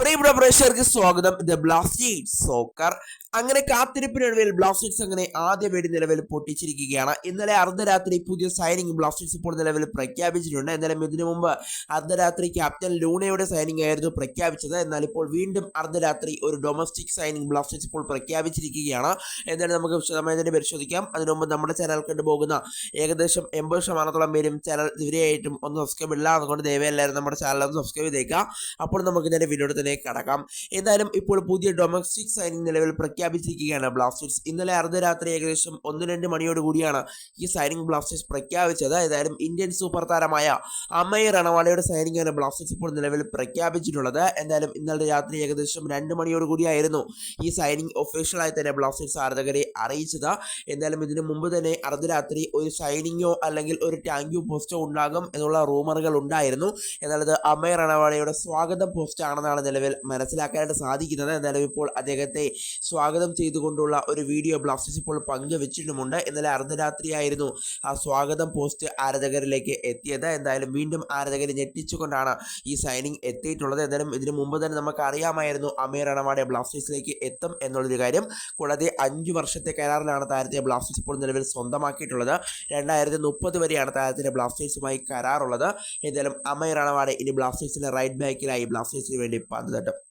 പ്രിയപ്പെട്ട പ്രേക്ഷകർക്ക് സ്വാഗതം. ദ ബ്ലാസ്റ്റേഴ്സ് സോക്കർ അങ്ങനെ കാത്തിരിപ്പിനൊടുവിൽ ബ്ലാസ്റ്റേഴ്സ് അങ്ങനെ ആദ്യ വേടി നിലവിൽ പൊട്ടിച്ചിരിക്കുകയാണ്. ഇന്നലെ അർദ്ധരാത്രി പുതിയ സൈനിങ് ബ്ലാസ്റ്റേഴ്സ് ഇപ്പോൾ നിലവിൽ പ്രഖ്യാപിച്ചിട്ടുണ്ട്. എന്നാലും ഇതിനു മുമ്പ് അർദ്ധരാത്രി ക്യാപ്റ്റൻ ലൂണയുടെ സൈനിങ് ആയിരുന്നു പ്രഖ്യാപിച്ചത്. എന്നാൽ ഇപ്പോൾ വീണ്ടും അർദ്ധരാത്രി ഒരു ഡൊമസ്റ്റിക് സൈനിങ് ബ്ലാസ്റ്റേഴ്സ് ഇപ്പോൾ പ്രഖ്യാപിച്ചിരിക്കുകയാണ്. എന്നാലും നമുക്ക് വിശദമായി തന്നെ പരിശോധിക്കാം. അതിനു മുമ്പ് നമ്മുടെ ചാനൽ കണ്ടുപോകുന്ന ഏകദേശം എൺപത് ശതമാനത്തോളം പേരും ചാനൽ ഇവരെയായിട്ടും ഒന്ന് സബ്സ്ക്രൈബ് ഇല്ല അതുകൊണ്ട് ദയവായി എല്ലാവരും നമ്മുടെ ചാനൽ ഒന്ന് സബ്സ്ക്രൈബ് ചെയ്തേക്കുക. അപ്പോൾ നമുക്ക് ഇതിന്റെ വീഡിയോ തന്നെ കടക്കാം. എന്തായാലും ഇപ്പോൾ പുതിയ ഡൊമസ്റ്റിക് സൈനിങ് നിലവിൽ പ്രഖ്യാപിച്ചിരിക്കുകയാണ് ബ്ലാസ്റ്റേഴ്സ് ഇന്നലെ അർദ്ധരാത്രി ഏകദേശം ഒന്ന് രണ്ട് മണിയോട് കൂടിയാണ് ഈ സൈനിങ് ബ്ലാസ്റ്റേഴ്സ് പ്രഖ്യാപിച്ചത്. ഏതായാലും ഇന്ത്യൻ സൂപ്പർ താരമായ അമ്മയ് റണവാളയുടെ സൈനിങ്ങാണ് ബ്ലാസ്റ്റേഴ്സ് ഇപ്പോൾ നിലവിൽ പ്രഖ്യാപിച്ചിട്ടുള്ളത്. എന്തായാലും ഇന്നലെ രാത്രി ഏകദേശം രണ്ട് മണിയോട് കൂടിയായിരുന്നു ഈ സൈനിങ് ഒഫീഷ്യലായി തന്നെ ബ്ലാസ്റ്റേഴ്സ് ആരാധകരെ അറിയിച്ചത്. എന്തായാലും ഇതിനു മുമ്പ് തന്നെ അർദ്ധരാത്രി ഒരു സൈനിങ്ങോ അല്ലെങ്കിൽ ഒരു ടാങ്കോ പോസ്റ്റോ ഉണ്ടാകും എന്നുള്ള റൂമറുകൾ ഉണ്ടായിരുന്നു. എന്നാൽ അത് അമയ റണവാളയുടെ സ്വാഗതം പോസ്റ്റ് ആണെന്നാണ് നിലവിൽ മനസ്സിലാക്കാനായിട്ട് സാധിക്കുന്നത്. എന്തായാലും ഇപ്പോൾ അദ്ദേഹത്തെ സ്വാഗതം ചെയ്തുകൊണ്ടുള്ള ഒരു വീഡിയോ ബ്ലാസ്റ്റേഴ്സ് ഇപ്പോൾ പങ്കുവച്ചിട്ടുമുണ്ട്. ഇന്നലെ അർദ്ധരാത്രിയായിരുന്നു ആ സ്വാഗതം പോസ്റ്റ് ആരാധകരിലേക്ക് എത്തിയത്. എന്തായാലും വീണ്ടും ആരാധകരെ ഞെട്ടിച്ചുകൊണ്ടാണ് ഈ സൈനിങ് എത്തിയിട്ടുള്ളത്. എന്തായാലും ഇതിനു മുമ്പ് തന്നെ നമുക്ക് അറിയാമായിരുന്നു അമീർ അണവാടെ ബ്ലാസ്റ്റേഴ്സിലേക്ക് എത്തും എന്നുള്ളൊരു കാര്യം. കൂടാതെ അഞ്ചു വർഷത്തെ കരാറിലാണ് താരത്തെ ബ്ലാസ്റ്റേഴ്സ് ഇപ്പോൾ നിലവിൽ സ്വന്തമാക്കിയിട്ടുള്ളത്. രണ്ടായിരത്തി മുപ്പത് വരെയാണ് താരത്തിന്റെ ബ്ലാസ്റ്റേഴ്സുമായി കരാറുള്ളത്. എന്തായാലും അമീർ അണവാടെ ഇനി ബ്ലാസ്റ്റേഴ്സിന്റെ റൈറ്റ് ബാക്കിലായി ബ്ലാസ്റ്റേഴ്സിന് വേണ്ടി that up.